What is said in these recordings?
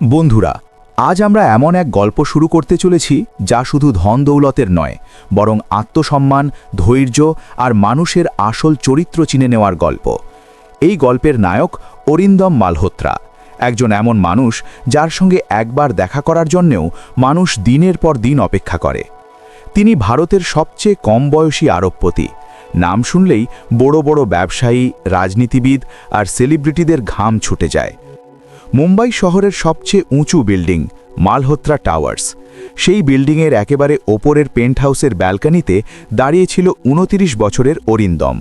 বন্ধুরা, আজ আমরা এমন এক গল্প শুরু করতে চলেছি যা শুধু ধন দৌলতের নয়, বরং আত্মসম্মান, ধৈর্য আর মানুষের আসল চরিত্র চিনে নেওয়ার গল্প। এই গল্পের নায়ক অরিন্দম মালহোত্রা, একজন এমন মানুষ যার সঙ্গে একবার দেখা করার জন্যেও মানুষ দিনের পর দিন অপেক্ষা করে। তিনি ভারতের সবচেয়ে কম বয়সী আরবপতি। নাম শুনলেই বড় বড় ব্যবসায়ী, রাজনীতিবিদ আর সেলিব্রিটিদের ঘাম ছুটে যায়। মুম্বাই শহরের সবচেয়ে উঁচু বিল্ডিং, মালহোত্রা টাওয়ার্স। সেই বিল্ডিংয়ের একেবারে ওপরের পেন্ট হাউসের ব্যালকানিতে দাঁড়িয়েছিল উনতিরিশ বছরের অরিন্দম।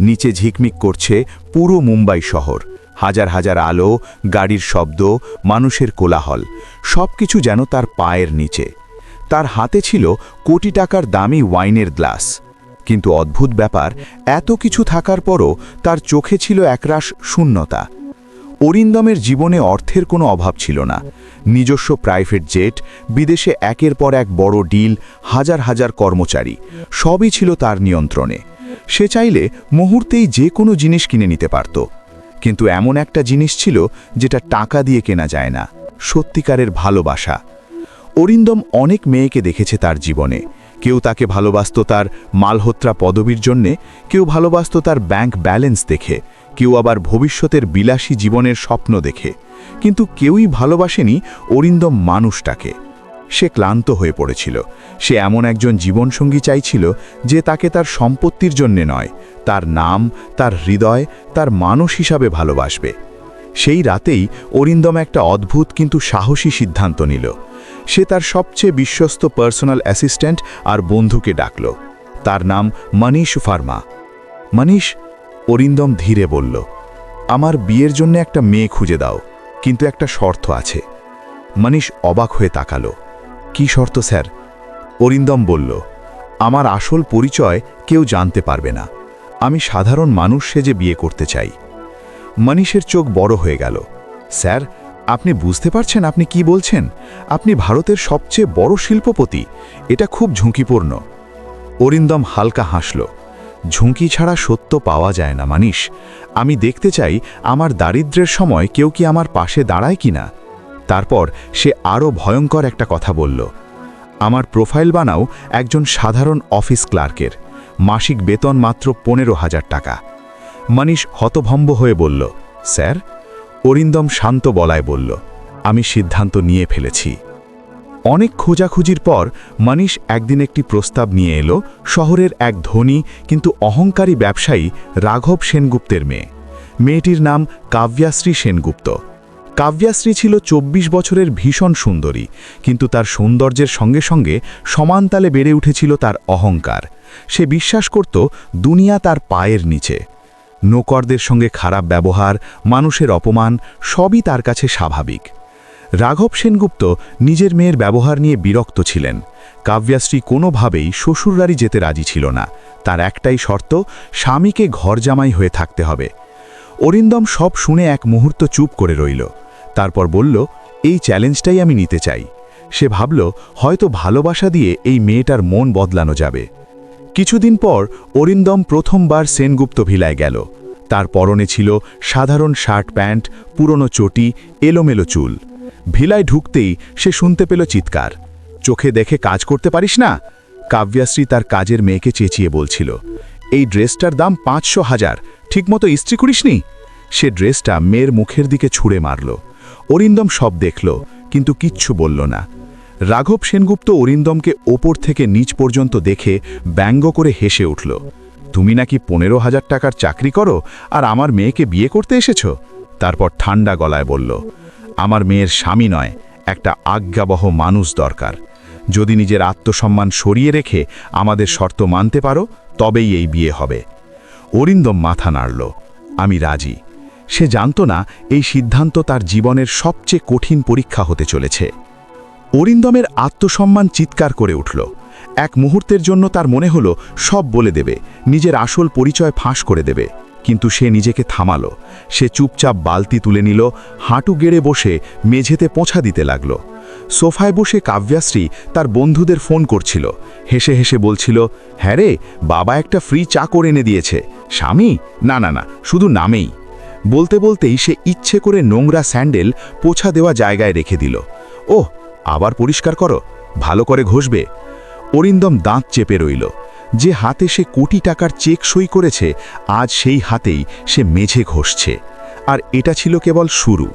নিচে ঝিকমিক করছে পুরো মুম্বাই শহর। হাজার হাজার আলো, গাড়ির শব্দ, মানুষের কোলাহল সব কিছু যেন তার পায়ের নিচে। তার হাতে ছিল কোটি টাকার দামি ওয়াইনের গ্লাস। কিন্তু অদ্ভুত ব্যাপার, এত কিছু থাকার পরও তার চোখে ছিল একরাশ শূন্যতা। অরিন্দমের জীবনে অর্থের কোনো অভাব ছিল না। নিজস্ব প্রাইভেট জেট, বিদেশে একের পর এক বড় ডিল, হাজার হাজার কর্মচারী, সবই ছিল তার নিয়ন্ত্রণে। সে চাইলে মুহূর্তেই যে কোনো জিনিস কিনে নিতে পারত। কিন্তু এমন একটা জিনিস ছিল যেটা টাকা দিয়ে কেনা যায় না, সত্যিকারের ভালোবাসা। অরিন্দম অনেক মেয়েকে দেখেছে তার জীবনে। কেউ তাকে ভালোবাসত তার মালহোত্রা পদবীর জন্যে, কেউ ভালোবাসত তার ব্যাংক ব্যালেন্স দেখে। কেউ আবার ভবিষ্যতের বিলাসী জীবনের স্বপ্ন দেখে। কিন্তু কেউই ভালোবাসেনি অরিন্দম মানুষটাকে। সে ক্লান্ত হয়ে পড়েছিল। সে এমন একজন জীবনসঙ্গী চাইছিল যে তাকে তার সম্পত্তির জন্যে নয়, তার নাম, তার হৃদয়, তার মানুষ হিসাবে ভালোবাসবে। সেই রাতেই অরিন্দম একটা অদ্ভুত কিন্তু সাহসী সিদ্ধান্ত নিল। সে তার সবচেয়ে বিশ্বস্ত পার্সোনাল অ্যাসিস্ট্যান্ট আর বন্ধুকে ডাকল। তার নাম মনীষ ফার্মা। মনীষ অরিন্দম ধীরে বলল, আমার বিয়ের জন্য একটা মেয়ে খুঁজে দাও, কিন্তু একটা শর্ত আছে। মনীষ অবাক হয়ে তাকালো। কি শর্ত, স্যার? অরিন্দম বলল, আমার আসল পরিচয় কেউ জানতে পারবে না। আমি সাধারণ মানুষ সেজে বিয়ে করতে চাই। মনীষের চোখ বড় হয়ে গেল। স্যার, আপনি বুঝতে পারছেন আপনি কি বলছেন? আপনি ভারতের সবচেয়ে বড় শিল্পপতি। এটা খুব ঝুঁকিপূর্ণ। অরিন্দম হালকা হাসল। ঝুঁকি ছাড়া সত্য পাওয়া যায় না, মানিস। আমি দেখতে চাই আমার দারিদ্র্যের সময় কেউ কি আমার পাশে দাঁড়ায় কি না তারপর সে আরও ভয়ঙ্কর একটা কথা বলল। আমার প্রোফাইল বানাও একজন সাধারণ অফিস ক্লার্কের। মাসিক বেতন মাত্র পনেরো হাজার টাকা। মানিস হতভম্ব হয়ে বলল, স্যার? অরিন্দম শান্ত বলায় বলল, আমি সিদ্ধান্ত নিয়ে ফেলেছি। অনেক খোঁজাখুঁজির পর মনীষ একদিন একটি প্রস্তাব নিয়ে এলো শহরের এক ধনী কিন্তু অহংকারী ব্যবসায়ী রাঘব সেনগুপ্তের মেয়ে। মেয়েটির নাম কাব্যাশ্রী সেনগুপ্ত। কাব্যাশ্রী ছিল ২৪ বছরের ভীষণ সুন্দরী, কিন্তু তার সৌন্দর্যের সঙ্গে সঙ্গে সমানতালে বেড়ে উঠেছিল তার অহংকার। সে বিশ্বাস করত দুনিয়া তার পায়ের নিচে। নোকরদের সঙ্গে খারাপ ব্যবহার, মানুষের অপমান সবই তার কাছে স্বাভাবিক। রাঘব সেনগুপ্ত নিজের মেয়ের ব্যবহার নিয়ে বিরক্ত ছিলেন। কাব্যাশ্রী কোনোভাবেই শ্বশুরবাড়ি যেতে রাজি ছিল না। তার একটাই শর্ত, স্বামীকে ঘর জামাই হয়ে থাকতে হবে। অরিন্দম সব শুনে এক মুহূর্ত চুপ করে রইল। তারপর বলল, এই চ্যালেঞ্জটাই আমি নিতে চাই। সে ভাবল, হয়তো ভালোবাসা দিয়ে এই মেয়েটার মন বদলানো যাবে। কিছুদিন পর অরিন্দম প্রথমবার সেনগুপ্ত ভিলায় গেল। তার পরনে ছিল সাধারণ শার্ট প্যান্ট, পুরনো চটি, এলোমেলো চুল। ভিলায় ঢুকতেই সে শুনতে পেল চিৎকার। চোখে দেখে কাজ করতে পারিস না? কাব্যাশ্রী তার কাজের মেয়েকে চেঁচিয়ে বলছিল, এই ড্রেসটার দাম পাঁচশো হাজার, ঠিকমতো ইস্ত্রি করিসনি? সে ড্রেসটা মেয়ের মুখের দিকে ছুঁড়ে মারল। অরিন্দম সব দেখল, কিন্তু কিচ্ছু বলল না। রাঘব সেনগুপ্ত অরিন্দমকে ওপর থেকে নিচ পর্যন্ত দেখে ব্যঙ্গ করে হেসে উঠল, তুমি নাকি পনেরো হাজার টাকার চাকরি করো আর আমার মেয়েকে বিয়ে করতে এসেছ? তারপর ঠান্ডা গলায় বলল আমার মেয়ের স্বামী নয়, একটা আজ্ঞাবহ মানুষ দরকার। যদি নিজের আত্মসম্মান সরিয়ে রেখে আমাদের শর্ত মানতে পারো, তবেই এই বিয়ে হবে। অরিন্দম মাথা নাড়ল। আমি রাজি। সে জানত না এই সিদ্ধান্ত তার জীবনের সবচেয়ে কঠিন পরীক্ষা হতে চলেছে। অরিন্দমের আত্মসম্মান চিৎকার করে উঠল। এক মুহূর্তের জন্য তার মনে হলো, সব বলে দেবে, নিজের আসল পরিচয় ফাঁস করে দেবে। কিন্তু সে নিজেকে থামালো, সে চুপচাপ বালতি তুলে নিল, হাঁটু গেড়ে বসে মেঝেতে পোঁছা দিতে লাগল। সোফায় বসে কাব্যাশ্রী তার বন্ধুদের ফোন করছিল, হেসে হেসে বলছিল হ্যাঁ রে, বাবা একটা ফ্রি চা করে এনে দিয়েছে। স্বামী? না না না, শুধু নামেই। বলতে বলতেই সে ইচ্ছে করে নোংরা স্যান্ডেল পোছা দেওয়া জায়গায় রেখে দিল। ওহ, আবার পরিষ্কার করো, ভালো করে ঘষবে। অরিন্দম দাঁত চেপে রইল। যে হাতে সে কোটি টাকার চেক সই করেছে, আজ সেই হাতেই সে মেঝে ঘষছে। আর এটা ছিল কেবল শুরু।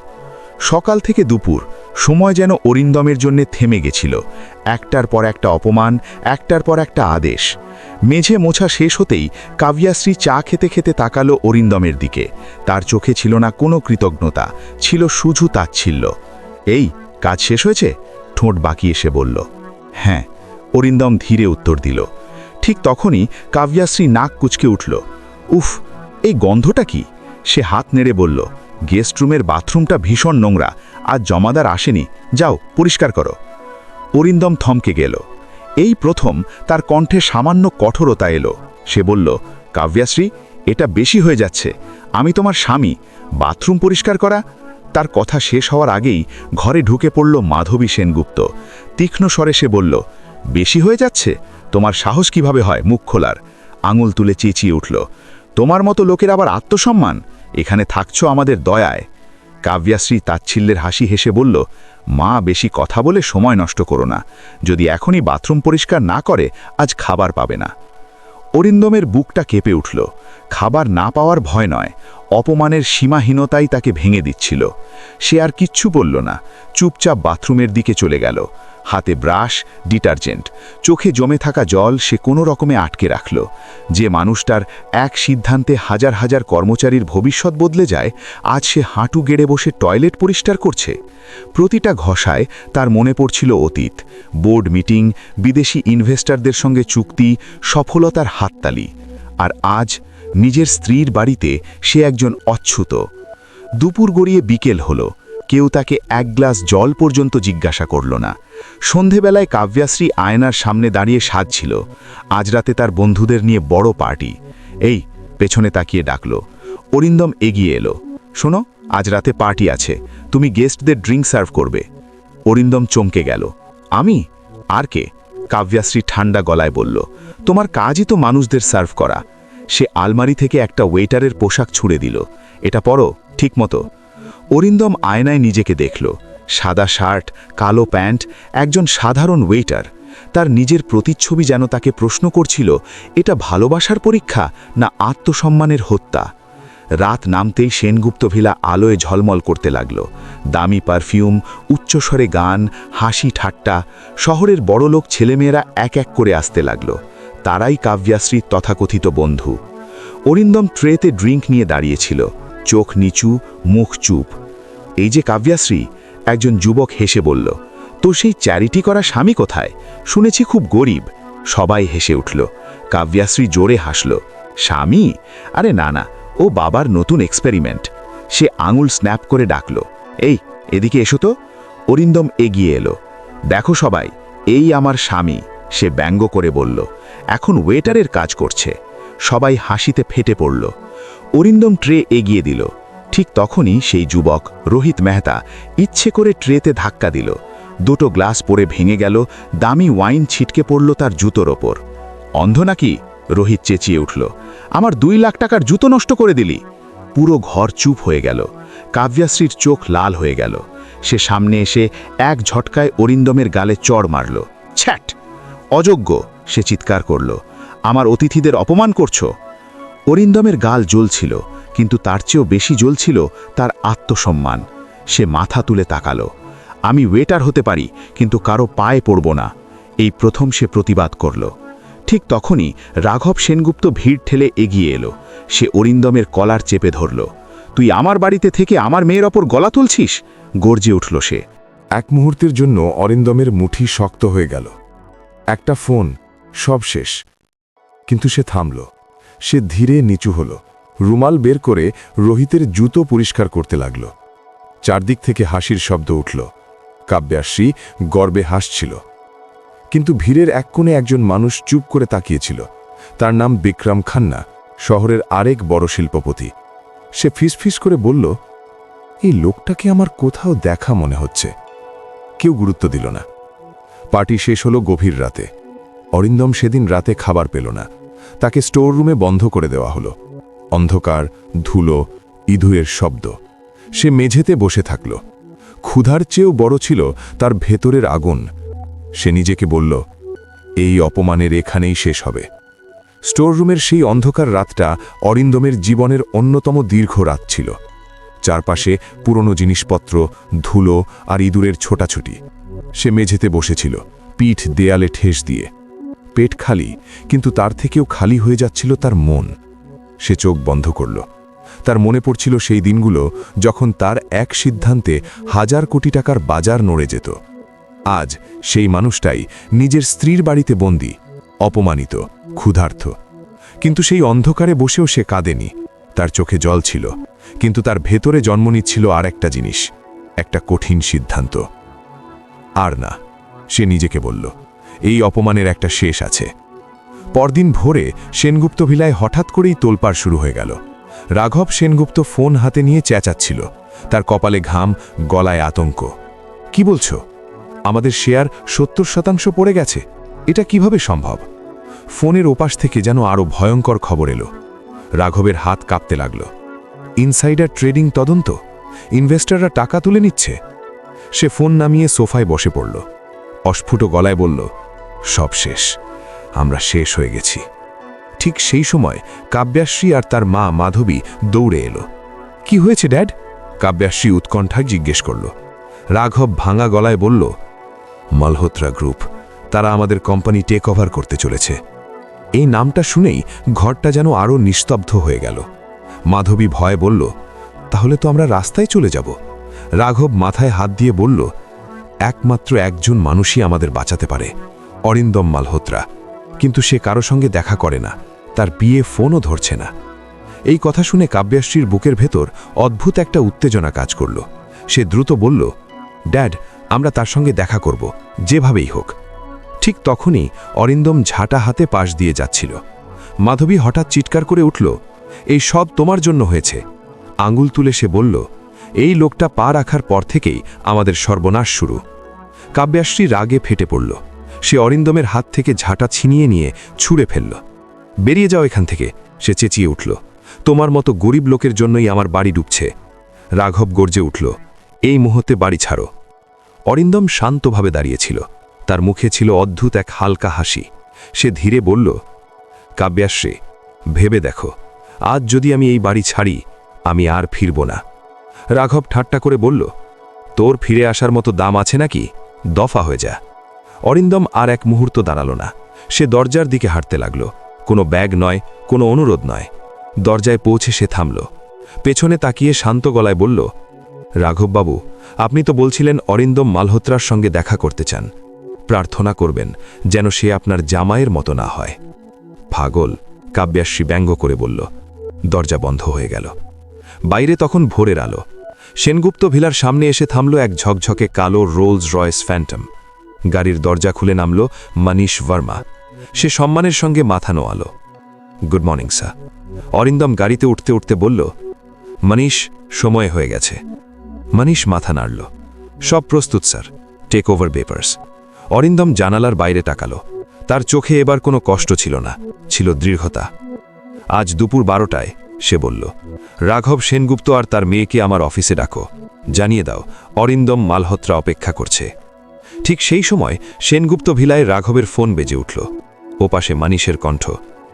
সকাল থেকে দুপুর, সময় যেন অরিন্দমের জন্যে থেমে গেছিল। একটার পর একটা অপমান, একটার পর একটা আদেশ। মেঝে মোছা শেষ হতেই কাব্যাশ্রী চা খেতে খেতে তাকালো অরিন্দমের দিকে। তার চোখে ছিল না কোনো কৃতজ্ঞতা, ছিল শুধু তাচ্ছিল্য। এই, কাজ শেষ হয়েছে? ঠোঁট বাকি এসে বলল। হ্যাঁ। অরিন্দম ধীরে উত্তর দিল। ঠিক তখনই কাব্যাশ্রী নাক কুচকে উঠল। উফ, এই গন্ধটা কি? সে হাত নেড়ে বলল, গেস্ট রুমের বাথরুমটা ভীষণ নোংরা আজ জমাদার আসেনি। যাও, পরিষ্কার করো। অরিন্দম থমকে গেল। এই প্রথম তার কণ্ঠে সামান্য কঠোরতা এলো। সে বলল, কাব্যাশ্রী, এটা বেশি হয়ে যাচ্ছে। আমি তোমার স্বামী। বাথরুম পরিষ্কার করা? তার কথা শেষ হওয়ার আগেই ঘরে ঢুকে পড়ল মাধবী সেনগুপ্ত। তীক্ষ্ণ স্বরে সে বলল বেশি হয়ে যাচ্ছে? তোমার সাহস কীভাবে হয় মুখ খোলার? আঙুল তুলে চেঁচিয়ে উঠল, তোমার মতো লোকের আবার আত্মসম্মান? এখানে থাকছ আমাদের দয়ায়। কাব্যাশ্রী তাচ্ছিল্যের হাসি হেসে বলল, মা, বেশি কথা বলে সময় নষ্ট করো না। যদি এখনই বাথরুম পরিষ্কার না করে, আজ খাবার পাবে না। অরিন্দমের বুকটা কেঁপে উঠল, খাবার না পাওয়ার ভয় নয়। অপমানের সীমাহীনতাই তাকে ভেঙে দিচ্ছিল। সে আর কিচ্ছু বলল না। চুপচাপ বাথরুমের দিকে চলে গেল। হাতে ব্রাশ, ডিটারজেন্ট। চোখে জমে থাকা জল সে কোনো রকমে আটকে রাখল। যে মানুষটার এক সিদ্ধান্তে হাজার হাজার কর্মচারীর ভবিষ্যৎ বদলে যায়, আজ সে হাঁটু গেড়ে বসে টয়লেট পরিষ্কার করছে। প্রতিটা ঘষায় তার মনে পড়ছিল অতীত। বোর্ড মিটিং, বিদেশি ইনভেস্টরদের সঙ্গে চুক্তি, সফলতার হাততালি। আর আজ নিজের স্ত্রীর বাড়িতে সে একজন অচ্ছুত। দুপুর গড়িয়ে বিকেল হলো। কেউ তাকে এক গ্লাস জল পর্যন্ত জিজ্ঞাসা করল না। সন্ধেবেলায় কাব্যাশ্রী আয়নার সামনে দাঁড়িয়ে সাজছিল। আজ রাতে তার বন্ধুদের নিয়ে বড় পার্টি। এই, পেছনে তাকিয়ে ডাকল। অরিন্দম এগিয়ে এলো। শোনো, আজ রাতে পার্টি আছে। তুমি গেস্টদের ড্রিঙ্ক সার্ভ করবে। অরিন্দম চমকে গেল। আমি? আর কে? কাব্যাশ্রী ঠান্ডা গলায় বলল। তোমার কাজই তো মানুষদের সার্ভ করা। সে আলমারি থেকে একটা ওয়েটারের পোশাক ছুঁড়ে দিল। এটা পরো ঠিক মতো অরিন্দম আয়নায় নিজেকে দেখল। সাদা শার্ট, কালো প্যান্ট, একজন সাধারণ ওয়েটার। তার নিজের প্রতিচ্ছবি যেন তাকে প্রশ্ন করছিল, এটা ভালোবাসার পরীক্ষা না আত্মসম্মানের হত্যা? রাত নামতেই সেনগুপ্ত ভিলা আলোয় ঝলমল করতে লাগল। দামি পারফিউম, উচ্চস্বরে গান, হাসি ঠাট্টা, শহরের বড়লোক ছেলেমেয়েরা এক এক করে আসতে লাগল। তারাই কাব্যাশ্রীর তথাকথিত বন্ধু। অরিন্দম ট্রেতে ড্রিঙ্ক নিয়ে দাঁড়িয়েছিল। চোখ নিচু, মুখ চুপ। এই যে কাব্যাশ্রী, একজন যুবক হেসে বলল তো সেই চ্যারিটি করা স্বামী কোথায়? শুনেছি খুব গরিব। সবাই হেসে উঠল। কাব্যাশ্রী জোরে হাসল, স্বামী? আরে না না, ও বাবার নতুন এক্সপেরিমেন্ট। সে আঙুল স্ন্যাপ করে ডাকল, এই, এদিকে এসো তো। অরিন্দম এগিয়ে এলো, দেখো সবাই, এই আমার স্বামী। সে ব্যঙ্গ করে বলল, এখন ওয়েটারের কাজ করছে। সবাই হাসিতে ফেটে পড়ল। অরিন্দম ট্রে এগিয়ে দিল। ঠিক তখনই সেই যুবক, রোহিত মেহতা, ইচ্ছে করে ট্রেতে ধাক্কা দিল। দুটো গ্লাস পরে ভেঙে গেল, দামি ওয়াইন ছিটকে পড়ল তার জুতোর ওপর। অন্ধ নাকি? রোহিত চেঁচিয়ে উঠল। আমার দুই লাখ টাকার জুতো নষ্ট করে দিলি? পুরো ঘর চুপ হয়ে গেল। কাব্যাশ্রীর চোখ লাল হয়ে গেল। সে সামনে এসে এক ঝটকায় অরিন্দমের গালে চড় মারল। ছ্যাট! অযোগ্য, সে চিৎকার করল। আমার অতিথিদের অপমান করছ? অরিন্দমের গাল জ্বলছিল, কিন্তু তার চেয়েও বেশি জ্বলছিল তার আত্মসম্মান। সে মাথা তুলে তাকালো। আমি ওয়েটার হতে পারি, কিন্তু কারও পায়ে পড়ব না। এই প্রথম সে প্রতিবাদ করল। ঠিক তখনই রাঘব সেনগুপ্ত ভিড় ঠেলে এগিয়ে এলো। সে অরিন্দমের কলার চেপে ধরল। তুই আমার বাড়িতে থেকে আমার মেয়ের ওপর গলা তুলছিস? গর্জে উঠল সে। এক মুহূর্তের জন্য অরিন্দমের মুঠি শক্ত হয়ে গেল। একটা ফোন, সব শেষ। কিন্তু সে থামল। সে ধীরে নিচু হল। রুমাল বের করে রোহিতের জুতো পরিষ্কার করতে লাগল। চারদিক থেকে হাসির শব্দ উঠল। কাব্যাশ্রী গর্বে হাসছিল। কিন্তু ভিড়ের এক কোণে একজন মানুষ চুপ করে তাকিয়েছিল। তার নাম বিক্রম খান্না, শহরের আরেক বড় শিল্পপতি। সে ফিসফিস করে বলল, এই লোকটাকে আমার কোথাও দেখা মনে হচ্ছে। কেউ গুরুত্ব দিল না। পার্টি শেষ হলো গভীর রাতে। অরিন্দম সেদিন রাতে খাবার পেল না। তাকে স্টোর রুমে বন্ধ করে দেওয়া হলো। অন্ধকার, ধুলো, ইঁদুরের শব্দ। সে মেঝেতে বসে থাকল। ক্ষুধার চেয়েও বড় ছিল তার ভেতরের আগুন। সে নিজেকে বলল, এই অপমানের এখানেই শেষ হবে। স্টোররুমের সেই অন্ধকার রাতটা অরিন্দমের জীবনের অন্যতম দীর্ঘ রাত ছিল। চারপাশে পুরনো জিনিসপত্র, ধুলো আর ইঁদুরের ছোটাছুটি। সে মেঝেতে বসেছিল, পিঠ দেয়ালে ঠেস দিয়ে। পেট খালি, কিন্তু তার থেকেও খালি হয়ে যাচ্ছিল তার মন। সে চোখ বন্ধ করল। তার মনে পড়ছিল সেই দিনগুলো যখন তার এক সিদ্ধান্তে হাজার কোটি টাকার বাজার নড়ে যেত। আজ সেই মানুষটাই নিজের স্ত্রীর বাড়িতে বন্দি, অপমানিত ক্ষুধার্থ কিন্তু সেই অন্ধকারে বসেও সে কাঁদেনি। তার চোখে জল ছিল, কিন্তু তার ভেতরে জন্ম নিচ্ছিল আর একটা জিনিস, একটা কঠিন সিদ্ধান্ত। আর না, সে নিজেকে বলল, এই অপমানের একটা শেষ আছে। পরদিন ভোরে সেনগুপ্ত ভিলায় হঠাৎ করেই তোলপাড় শুরু হয়ে গেল। রাঘব সেনগুপ্ত ফোন হাতে নিয়ে চেঁচাচ্ছিল। তার কপালে ঘাম, গলায় আতঙ্ক। কি বলছো? আমাদের শেয়ার সত্তর শতাংশ পড়ে গেছে? এটা কীভাবে সম্ভব? ফোনের ওপাশ থেকে যেন আরও ভয়ঙ্কর খবর এলো। রাঘবের হাত কাঁপতে লাগল। ইনসাইডার ট্রেডিং তদন্ত? ইনভেস্টররা টাকা তুলে নিচ্ছে? সে ফোন নামিয়ে সোফায় বসে পড়ল। অস্ফুট গলায় বলল, সব শেষ, আমরা শেষ হয়ে গেছি। ঠিক সেই সময় কাব্যাশ্রী আর তার মা মাধবী দৌড়ে এলো। কি হয়েছে, ড্যাড? কাব্যাশ্রী উৎকণ্ঠায় জিজ্ঞেস করল। রাঘব ভাঙা গলায় বলল, মালহোত্রা গ্রুপ, তারা আমাদের কোম্পানি টেক ওভার করতে চলেছে। এই নামটা শুনেই ঘরটা যেন আরও নিস্তব্ধ হয়ে গেল। মাধবী ভয় বলল, তাহলে তো আমরা রাস্তায় চলে যাব। রাঘব মাথায় হাত দিয়ে বলল, একমাত্র একজন মানুষই আমাদের বাঁচাতে পারে, অরিন্দম মালহোত্রা। কিন্তু সে কারও সঙ্গে দেখা করে না, তার বিয়ে ফোনও ধরছে না। এই কথা শুনে কাব্যাশ্রীর বুকের ভেতর অদ্ভুত একটা উত্তেজনা কাজ করল। সে দ্রুত বলল, ড্যাড, আমরা তার সঙ্গে দেখা করব, যেভাবেই হোক। ঠিক তখনই অরিন্দম ঝাঁটা হাতে পাশ দিয়ে যাচ্ছিল। মাধবী হঠাৎ চিৎকার করে উঠল, এই সব তোমার জন্য হয়েছে। আঙ্গুল তুলে সে বলল এই লোকটা পা রাখার পর থেকেই আমাদের সর্বনাশ শুরু। কাব্যাশ্রী রাগে ফেটে পড়ল। সে অরিন্দমের হাত থেকে ঝাঁটা ছিনিয়ে নিয়ে ছুঁড়ে ফেলল। বেরিয়ে যাও এখান থেকে, সে চেঁচিয়ে উঠল। তোমার মতো গরিব লোকের জন্যই আমার বাড়ি ডুবছে। রাঘব গর্জে উঠল। এই মুহূর্তে বাড়ি ছাড়ো। অরিন্দম শান্তভাবে দাঁড়িয়েছিল। তার মুখে ছিল অদ্ভুত এক হালকা হাসি। সে ধীরে বলল, কাব্যাশ্রী, ভেবে দেখো। আজ যদি আমি এই বাড়ি ছাড়ি, আমি আর ফিরব না। রাঘব ঠাট্টা করে বলল, তোর ফিরে আসার মতো দাম আছে নাকি? দফা হয়ে যা। অরিন্দম আর এক মুহূর্ত দাঁড়াল না। সে দরজার দিকে হাঁটতে লাগল। কোনো ব্যাগ নয়, কোনো অনুরোধ নয়। দরজায় পৌঁছে সে থামল। পেছনে তাকিয়ে শান্ত গলায় বলল, রাঘববাবু, আপনি তো বলছিলেন অরিন্দম মালহোত্রার সঙ্গে দেখা করতে চান। প্রার্থনা করবেন যেন সে আপনার জামাইয়ের মতো না হয়। পাগল, কাব্যাশ্রী ব্যঙ্গ করে বলল। দরজা বন্ধ হয়ে গেল। বাইরে তখন ভোরের আলো। সেনগুপ্ত ভিলার সামনে এসে থামল এক ঝকঝকে কালো রোলস রয়েস ফ্যান্টম গাড়ির দরজা খুলে নামল মানিশ ভার্মা। সে সম্মানের সঙ্গে মাথা নোয়ালো। Good morning, sir. অরিন্দম গাড়িতে উঠতে উঠতে বলল, মানিশ, সময় হয়ে গেছে। মানিশ মাথা নাড়ল। সব প্রস্তুত, sir. Take over papers Arindam জানালার বাইরে তাকালো। তার চোখে এবার কোনো কষ্ট ছিল না, ছিল দৃঢ়তা। আজ দুপুর বারোটায় সে বলল, রাঘব সেনগুপ্ত আর তার মেয়েকে আমার অফিসে ডাকো। জানিয়ে দাও, অরিন্দম মালহোত্রা অপেক্ষা করছে ঠিক সেই সময় সেনগুপ্ত ভিলায় রাঘবের ফোন বেজে উঠল। ওপাশে মানিশের কণ্ঠ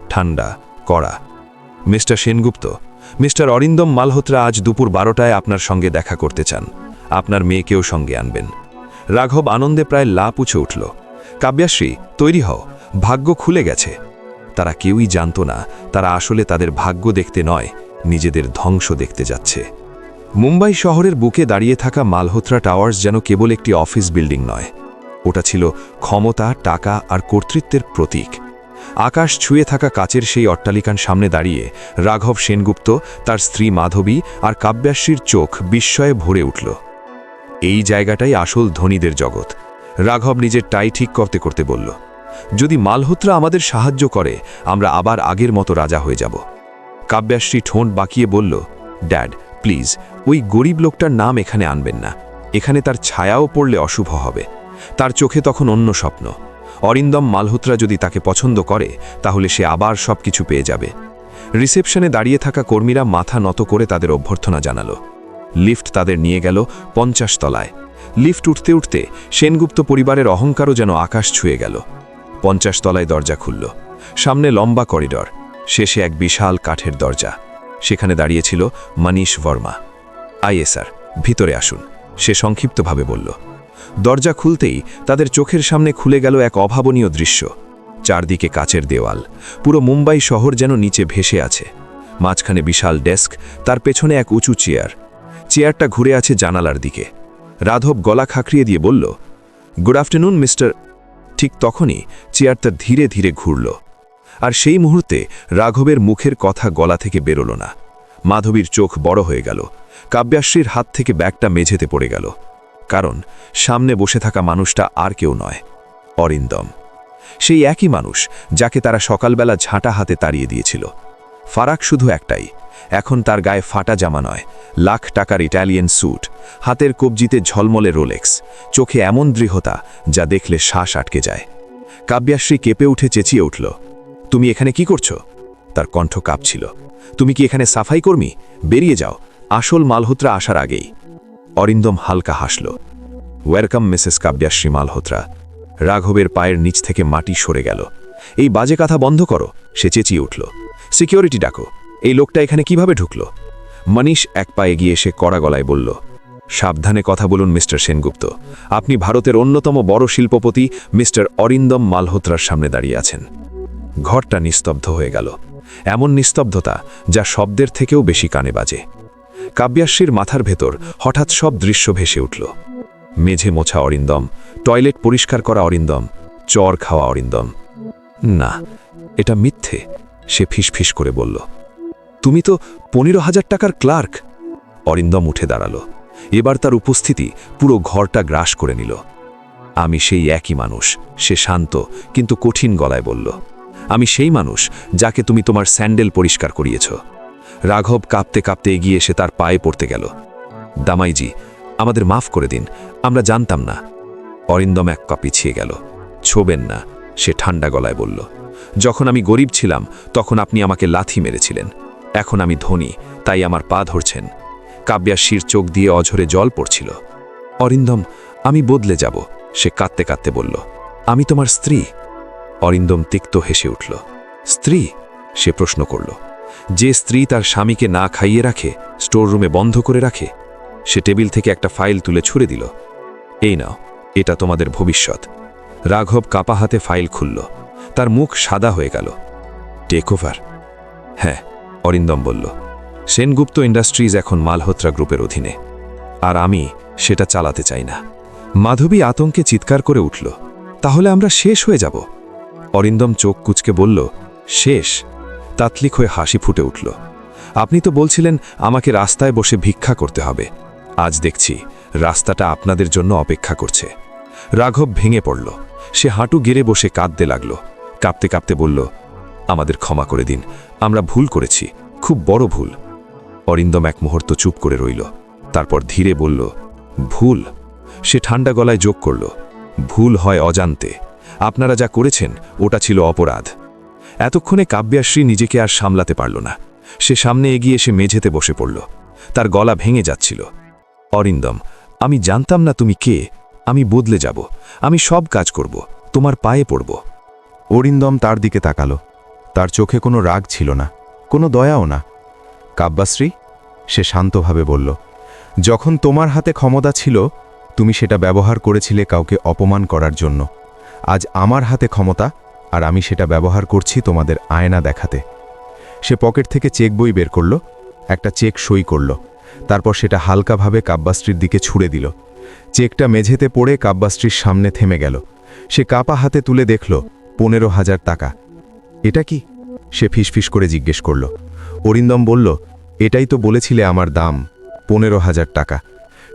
ঠান্ডা কড়া। মিস্টার সেনগুপ্ত, মিস্টার অরিন্দম মালহোত্রা আজ দুপুর বারোটায় আপনার সঙ্গে দেখা করতে চান। আপনার মেয়েকেও সঙ্গে আনবেন। রাঘব আনন্দে প্রায় লা পুছে উঠল। কাব্যাশ্রী, তৈরি হও। ভাগ্য খুলে গেছে। তারা কেউই জানত না, তারা আসলে তাদের ভাগ্য দেখতে নয়, নিজেদের ধ্বংস দেখতে যাচ্ছে। মুম্বাই শহরের বুকে দাঁড়িয়ে থাকা মালহোত্রা টাওয়ার্স যেন কেবল একটি অফিস বিল্ডিং নয়। ওটা ছিল ক্ষমতা, টাকা আর কর্তৃত্বের প্রতীক। আকাশ ছুঁয়ে থাকা কাচের সেই অট্টালিকার সামনে দাঁড়িয়ে রাঘব সেনগুপ্ত, তার স্ত্রী মাধবী আর কাব্যাশ্রীর চোখ বিস্ময়ে ভরে উঠল। এই জায়গাটাই আসল ধনীদের জগৎ। রাঘব নিজের টাই ঠিক করতে করতে বলল যদি মালহোত্রা আমাদের সাহায্য করে, আমরা আবার আগের মতো রাজা হয়ে যাব। কাব্যাশ্রী ঠোঁট বাঁকিয়ে বলল, ড্যাড, প্লিজ, ওই গরিব লোকটার নাম এখানে আনবেন না। এখানে তার ছায়াও পড়লে অশুভ হবে। তার চোখে তখন অন্য স্বপ্ন। অরিন্দম মালহোত্রা যদি তাকে পছন্দ করে, তাহলে সে আবার সব কিছু পেয়ে যাবে। রিসেপশনে দাঁড়িয়ে থাকা কর্মীরা মাথা নত করে তাদের অভ্যর্থনা জানালো। লিফট তাদের নিয়ে গেল পঞ্চাশ তলায়। লিফট উঠতে উঠতে সেনগুপ্ত পরিবারের অহংকারও যেন আকাশ ছুঁয়ে গেল। পঞ্চাশ তলায় দরজা খুলল। সামনে লম্বা করিডর, শেষে এক বিশাল কাঠের দরজা। সেখানে দাঁড়িয়েছিল মনীষ বর্মা। আইএসআর ভিতরে আসুন, সে সংক্ষিপ্তভাবে বলল। দরজা খুলতেই তাদের চোখের সামনে খুলে গেল এক অভাবনীয় দৃশ্য। চারদিকে কাচের দেওয়াল, পুরো মুম্বাই শহর যেন নিচে ভেসে আছে। মাঝখানে বিশাল ডেস্ক, তার পেছনে এক উঁচু চেয়ার। চেয়ারটা ঘুরে আছে জানালার দিকে। রাধব গলা খাঁকড়িয়ে দিয়ে বলল, গুড আফটারনুন, মিস্টার ঠিক তখনই চেয়ারটা ধীরে ধীরে ঘুরল। আর সেই মুহূর্তে রাঘবের মুখের কথা গলা থেকে বেরোল না। মাধবীর চোখ বড় হয়ে গেল। কাব্যাশ্রীর হাত থেকে ব্যাগটা মেঝেতে পড়ে গেল। কারণ সামনে বসে থাকা মানুষটা আর কেউ নয়, অরিন্দম। সেই একই মানুষ যাকে তারা সকালবেলা ঝাঁটা হাতে তাড়িয়ে দিয়েছিল। ফারাক শুধু একটাই। এখন তার গায়ে ফাটা জামা নয়, লাখ টাকার ইটালিয়ান স্যুট, হাতের কবজিতে ঝলমলে রোলেক্স, চোখে এমন দৃঢ়তা যা দেখলে শ্বাস আটকে যায়। কাব্যাশ্রী কেঁপে উঠে চেঁচিয়ে উঠল, তুমি এখানে কি করছ? তার কণ্ঠ কাঁপছিল, তুমি কি এখানে সাফাই কর্মী? বেরিয়ে যাও, আসল মালহোত্রা আসার আগেই। অরিন্দম হালকা হাসল, ওয়েলকাম, মিসেস কাব্যাশ্রী মালহোত্রা। রাঘবের পায়ের নিচ থেকে মাটি সরে গেল, এই বাজে কথা বন্ধ করো, সে চেঁচিয়ে উঠল সিকিউরিটি ডাকো। এই লোকটা এখানে কীভাবে ঢুকল? মনীষ এক পায়ে গিয়ে এসে কড়া গলায় বলল, সাবধানে কথা বলুন, মিস্টার সেনগুপ্ত। আপনি ভারতের অন্যতম বড় শিল্পপতি, মিস্টার অরিন্দম মালহোত্রার সামনে দাঁড়িয়ে আছেন। ঘরটা নিস্তব্ধ হয়ে গেল। এমন নিস্তব্ধতা যা শব্দের থেকেও বেশি কানে বাজে। কাব্যাশ্রীর মাথার ভেতর হঠাৎ সব দৃশ্য ভেসে উঠল। মেঝে মোছা অরিন্দম, টয়লেট পরিষ্কার করা অরিন্দম, চর খাওয়া অরিন্দম। না, এটা মিথ্যে। সে ফিসফিস করে বলল, তুমি তো পনেরো হাজার টাকার ক্লার্ক। অরিন্দম উঠে দাঁড়াল। এবার তার উপস্থিতি পুরো ঘরটা গ্রাস করে নিল। আমি সেই একই মানুষ। সে শান্ত কিন্তু কঠিন গলায় বলল, আমি সেই মানুষ যাকে তুমি তোমার স্যান্ডেল পরিষ্কার করিয়েছ। রাঘব কাঁপতে কাঁপতে এগিয়ে এসে তার পায়ে পড়তে গেল। দামাইজি, আমাদের মাফ করে দিন, আমরা জানতাম না। অরিন্দম এক পা পিছিয়ে গেল। ছোবেন না, সে ঠান্ডা গলায় বলল। যখন আমি গরিব ছিলাম, তখন আপনি আমাকে লাথি মেরেছিলেন। এখন আমি ধনী, তাই আমার পা ধরছেন। কাব্যাশির চোখ দিয়ে অঝরে জল পড়ছিল। অরিন্দম, আমি বদলে যাব, সে কাঁদতে কাঁদতে বলল। আমি তোমার স্ত্রী। অরিন্দম তিক্ত হেসে উঠল। স্ত্রী? সে প্রশ্ন করল। যে স্ত্রী তার স্বামীকে না খাইয়ে রাখে স্টোর রুমে বন্ধ করে রাখে? সে টেবিল থেকে একটা ফাইল তুলে ছুড়ে দিল। এই নাও, এটা তোমাদের ভবিষ্যৎ। রাঘব কাপা হাতে ফাইল খুলল। তার মুখ সাদা হয়ে গেল। টেক ওভার হ্যাঁ অরিন্দম বলল, সেনগুপ্ত ইন্ডাস্ট্রিজ এখন মালহোত্রা গ্রুপের অধীনে। আর আমি সেটা চালাতে চাই না। মাধবী আতঙ্কে চিৎকার করে উঠল, তাহলে আমরা শেষ হয়ে যাব? অরিন্দম চোখ কুচকে বলল, শেষ। তাৎলিক হয়ে হাসি ফুটে উঠল, আপনি তো বলছিলেন আমাকে রাস্তায় বসে ভিক্ষা করতে হবে। আজ দেখছি রাস্তাটা আপনাদের জন্য অপেক্ষা করছে। রাঘব ভেঙে পড়ল, সে হাঁটু গেড়ে বসে কাঁদতে লাগল। কাঁপতে কাঁপতে বলল, আমাদের ক্ষমা করে দিন, আমরা ভুল করেছি, খুব বড় ভুল। অরিন্দম এক মুহূর্ত চুপ করে রইল, তারপর ধীরে বলল, ভুল। সে ঠান্ডা গলায় যোগ করল, ভুল হয় অজান্তে। আপনারা যা করেছেন, ওটা ছিল অপরাধ। এতক্ষণে কাব্যাশ্রী নিজেকে আর সামলাতে পারল না। সে সামনে এগিয়ে এসে মেঝেতে বসে পড়ল, তার গলা ভেঙে যাচ্ছিল। অরিন্দম, আমি জানতাম না তুমি কে, আমি বদলে যাব, আমি সব কাজ করব, তোমার পায়ে পড়ব। অরিন্দম তার দিকে তাকালো। তার চোখে কোনো রাগ ছিল না, কোনো দয়াও না। কাব্যাশ্রী, সে শান্তভাবে বলল, যখন তোমার হাতে ক্ষমতা ছিল, তুমি সেটা ব্যবহার করেছিলে কাউকে অপমান করার জন্য। আজ আমার হাতে ক্ষমতা, আর আমি সেটা ব্যবহার করছি তোমাদের আয়না দেখাতে। সে পকেট থেকে চেক বই বের করল, একটা চেক সই করল। তারপর সেটা হালকাভাবে কাব্যাশ্রীর দিকে ছুড়ে দিল। চেকটা মেঝেতে পড়ে কাব্যাশ্রীর সামনে থেমে গেল। সে কাপা হাতে তুলে দেখল পনেরো হাজার টাকা। এটা কি? সে ফিসফিস করে জিজ্ঞেস করল। অরিন্দম বলল, এটাই তো বলেছিলে আমার দাম, পনেরো হাজার টাকা।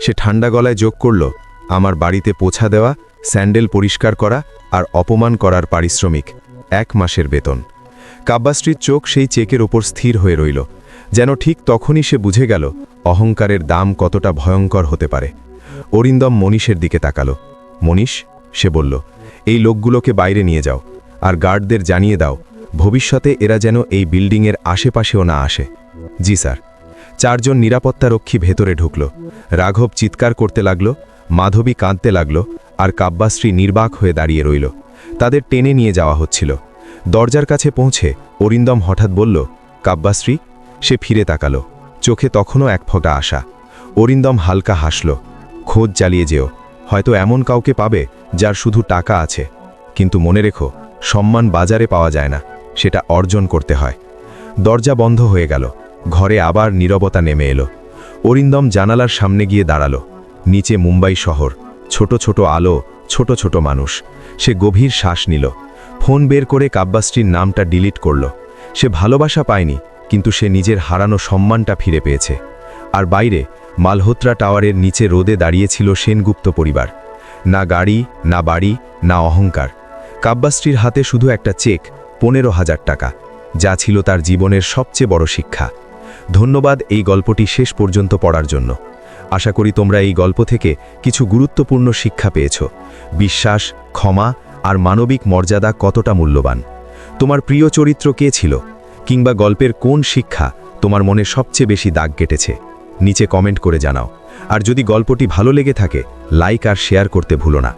সে ঠান্ডা গলায় যোগ করল, আমার বাড়িতে পোছা দেওয়া, স্যান্ডেল পরিষ্কার করা আর অপমান করার পারিশ্রমিক, এক মাসের বেতন। কাব্যাশ্রীর চোখ সেই চেকের ওপর স্থির হয়ে রইল। যেন ঠিক তখনই সে বুঝে গেল, অহংকারের দাম কতটা ভয়ঙ্কর হতে পারে। অরিন্দম মনীষের দিকে তাকালো। মনীষ, সে বলল, এই লোকগুলোকে বাইরে নিয়ে যাও। আর গার্ডদের জানিয়ে দাও, ভবিষ্যতে এরা যেন এই বিল্ডিংয়ের আশেপাশেও না আসে। জি স্যার। চারজন নিরাপত্তারক্ষী ভেতরে ঢুকল। রাঘব চিৎকার করতে লাগল, মাধবী কাঁদতে লাগল আর কাব্যাশ্রী নির্বাক হয়ে দাঁড়িয়ে রইল। তাদের টেনে নিয়ে যাওয়া হচ্ছিল। দরজার কাছে পৌঁছে অরিন্দম হঠাৎ বলল, কাব্যাশ্রী? সে ফিরে তাকালো। চোখে তখনও এক ফোঁটা আশা। অরিন্দম হালকা হাসল, খোঁজ চালিয়ে যেও। হয়তো এমন কাউকে পাবে যার শুধু টাকা আছে। কিন্তু মনে রেখো সম্মান বাজারে পাওয়া যায় না, সেটা অর্জন করতে হয়। দরজা বন্ধ হয়ে গেল, ঘরে আবার নীরবতা নেমে এলো। অরিন্দম জানালার সামনে গিয়ে দাঁড়াল, নিচে মুম্বাই শহর, ছোট ছোট আলো, ছোট ছোট মানুষ। সে গভীর শ্বাস নিল, ফোন বের করে কাব্যাশ্রীর নামটা ডিলিট করল। সে ভালোবাসা পায়নি, কিন্তু সে নিজের হারানো সম্মানটা ফিরে পেয়েছে। আর বাইরে, মালহোত্রা টাওয়ারের নিচে রোদে দাঁড়িয়েছিল সেনগুপ্ত পরিবার। না গাড়ি, না বাড়ি, না অহংকার। কাব্যাশ্রীর হাতে শুধু একটা চেক, পনেরো হাজার টাকা, যা ছিল তার জীবনের সবচেয়ে বড় শিক্ষা। ধন্যবাদ এই গল্পটি শেষ পর্যন্ত পড়ার জন্য। আশা করি তোমরা এই গল্প থেকে কিছু গুরুত্বপূর্ণ শিক্ষা পেয়েছ। বিশ্বাস, ক্ষমা আর মানবিক মর্যাদা কতটা মূল্যবান। তোমার প্রিয় চরিত্র কে ছিল? কিংবা গল্পের কোন শিক্ষা তোমার মনে সবচেয়ে বেশি দাগ কেটেছে? নিচে কমেন্ট করে জানাও। আর যদি গল্পটি ভালো লেগে থাকে, লাইক আর শেয়ার করতে ভুলো না।